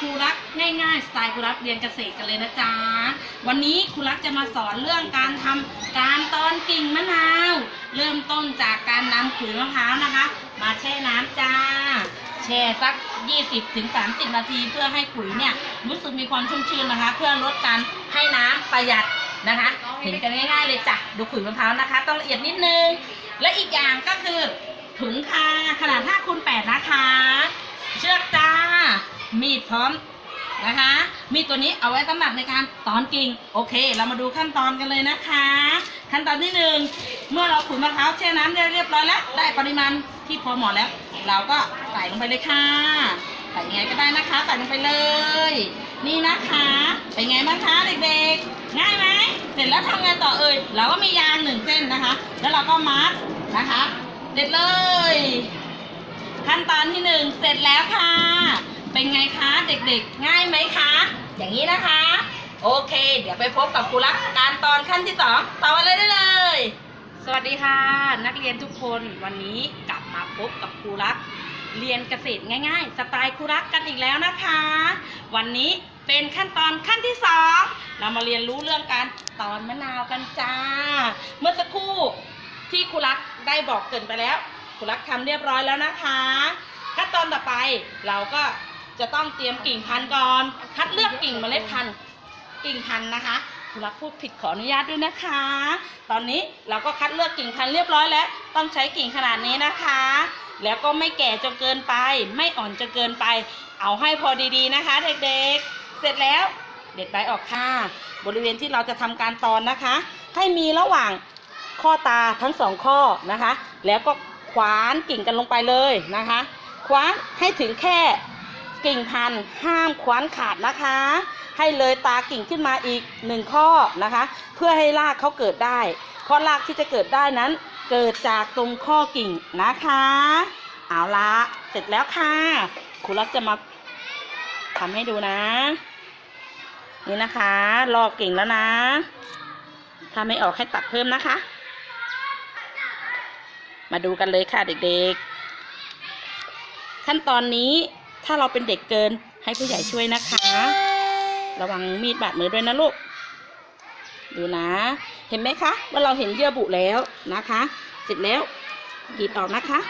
ครูรักง่ายๆสไตล์ครูรักเรียนเกษตรกันเลยนะจ๊ะวันนี้ครูรักจะมาสอนเรื่องการทำการตอนกิ่งมะนาว เริ่มต้นจากการนำขุยมะพร้าวนะคะ มาแช่น้ำจ้า แช่สัก 20ถึง30 นาทีเพื่อให้ขุยเนี่ยรู้สึกมีความชุ่มชื้นนะคะ เพื่อลดการให้น้ำประหยัดนะคะ เห็นกันง่ายๆเลยจ้ะดูขุยมะพร้าวนะคะ ต้องละเอียดนิดนึง และอีกอย่างก็คือถุงคาขนาด5คูณ8นะคะ เชือกจ้า มีดพร้อมนะคะ มีดตัวนี้เอาไว้สำหรับในการตอนกิ่งโอเค เรามาดูขั้นตอนกันเลยนะคะ ขั้นตอนที่หนึ่งเมื่อเราขุยมะพร้าวแช่น้ำได้เรียบร้อยแล้วได้ปริมาณที่พอเหมาะแล้ว เราก็ใส่ลงไปเลยค่ะใส่ยังไงก็ได้นะคะใส่ลงไปเลย นี่นะคะเป็นไงบ้างคะเด็กๆ ง่ายไหมเสร็จแล้วทำไงต่อเอ่ยเราก็มียางหนึ่งเส้นนะคะ แล้วเราก็มัดนะคะเด็ดเลย ขั้นตอนที่หนึ่งเสร็จแล้วค่ะ เป็นไงคะเด็กๆ ง่ายไหมคะ อย่างนี้นะคะ โอเค เดี๋ยวไปพบกับครูรักการตอนขั้นที่สองต่อมาเลยได้เลย สวัสดีค่ะ นักเรียนทุกคนวันนี้กลับมาพบกับครูรัก เรียนเกษตรง่ายๆ สไตล์ครูรักกันอีกแล้วนะคะ วันนี้เป็นขั้นตอนขั้นที่สองเรามาเรียนรู้เรื่องการตอนมะนาวกันจ้า เมื่อสักครู่ที่ครูรักได้บอกเกินไปแล้วครูรักทำเรียบร้อยแล้วนะคะขั้นตอนต่อไปเราก็ จะต้องเตรียมกิ่งพันธุ์ก่อน คัดเลือกกิ่งเมล็ดพันธุ์กิ่งพันธุ์นะคะคุณรักพูดผิดขออนุญาตด้วยนะคะ ตอนนี้เราก็คัดเลือกกิ่งพันธุ์เรียบร้อยแล้ว ต้องใช้กิ่งขนาดนี้นะคะ แล้วก็ไม่แก่จนเกินไป ไม่อ่อนจนเกินไป เอาให้พอดีๆนะคะ เด็กๆ เสร็จแล้วเด็ดใบออกค่ะ บริเวณที่เราจะทำการตอนนะคะ ให้มีระหว่างข้อตาทั้งสองข้อนะคะ แล้วก็ขวานกิ่งกันลงไปเลยนะคะคว้านให้ถึงแค่ กิ่งพันธุ์ห้ามคว้านขาดนะคะ ให้เลยตากิ่งขึ้นมาอีกหนึ่งข้อนะคะ เพื่อให้รากเขาเกิดได้ เพราะรากที่จะเกิดได้นั้น เกิดจากตรงข้อกิ่งนะคะ เอาละเสร็จแล้วค่ะครูรักจะมาทำให้ดูนะ นี่นะคะลอกกิ่งแล้วนะ ถ้าไม่ออกให้ตัดเพิ่มนะคะ มาดูกันเลยค่ะเด็กๆ ขั้นตอนนี้ ถ้าเราเป็นเด็กเกินให้ผู้ใหญ่ช่วยนะคะ ระวังมีดบาดมือด้วยนะลูก ดูนะ เห็นไหมคะ ว่าเราเห็นเยื่อบุแล้วนะคะ เสร็จแล้วกรีดออกนะคะ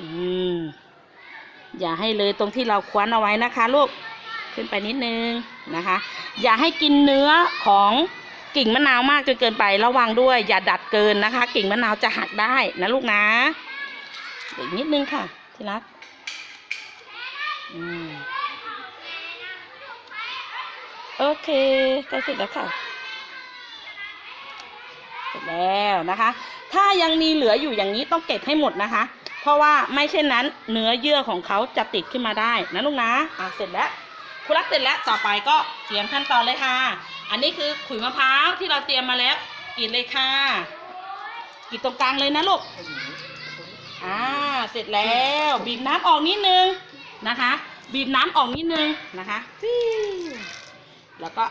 อืม อย่าให้เลยตรงที่เราคว้านเอาไว้นะคะลูก ขึ้นไปนิดนึงนะคะ อย่าให้กินเนื้อของกิ่งมะนาวมากจนเกินไประวังด้วย อย่าดัดเกินนะคะ กิ่งมะนาวจะหักได้นะลูกนะอีกนิดนึงค่ะที่รักอืม โอเคใกล้เสร็จแล้วค่ะ เสร็จแล้วนะคะ ถ้ายังมีเหลืออยู่อย่างนี้ต้องเก็บให้หมดนะคะ เพราะว่าไม่เช่นนั้น เนื้อเยื่อของเขาจะติดขึ้นมาได้นะลูกนะอะเสร็จแล้วคุณรักเสร็จแล้วต่อไปก็เตรียมขั้นตอนเลยค่ะ อันนี้คือขุยมะพร้าวที่เราเตรียมมาแล้วกรีดเลยค่ะกรีดตรงกลางเลยนะลูกอ่าเสร็จแล้วบีบน้ำออกนิดนึง นะคะ บีบน้ำออกนิดนึงนะคะฟิวแล้วก็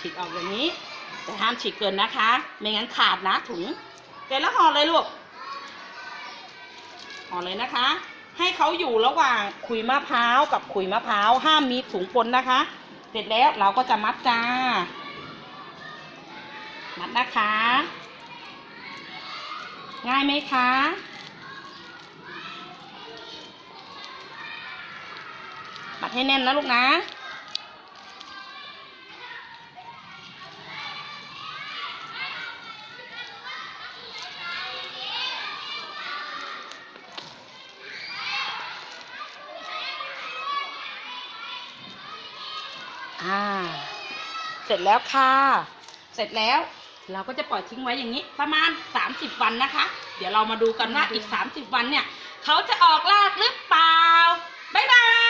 ฉีกออกอย่างนี้ แต่ห้ามฉีกเกินนะคะ ไม่งั้นขาดนะถุงเสร็จแล้วห่อเลยลูกห่อเลยนะคะ ให้เขาอยู่ระหว่างขุยมะพร้าวกับขุยมะพร้าวห้ามมีถุงปนนะคะ เสร็จแล้วเราก็จะมัดจ้า มัดนะคะ ง่ายไหมคะ ดให้แน่นนะลูกนะอ่า เสร็จแล้วค่ะ เสร็จแล้วเราก็จะปล่อยทิ้งไว้อย่างนี้ ประมาณ 30 วันนะคะ เดี๋ยวเรามาดูกันว่าอีก 30 วันเนี่ย เขาจะออกรากหรือเปล่า บ๊ายบาย